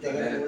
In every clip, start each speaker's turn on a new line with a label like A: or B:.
A: Gracias.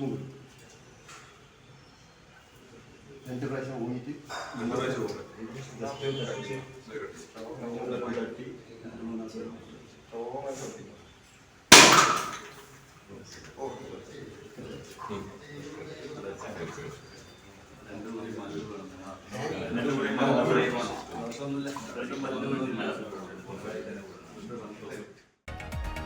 A: മൂന്ന് പ്രാവശ്യമായിട്ട് മുണ്ട് നല്ലോണം മുണ്ട് നല്ലോണം ജസ്റ്റ്
B: രണ്ട് പ്രാവശ്യം ഊന്നിട്ട്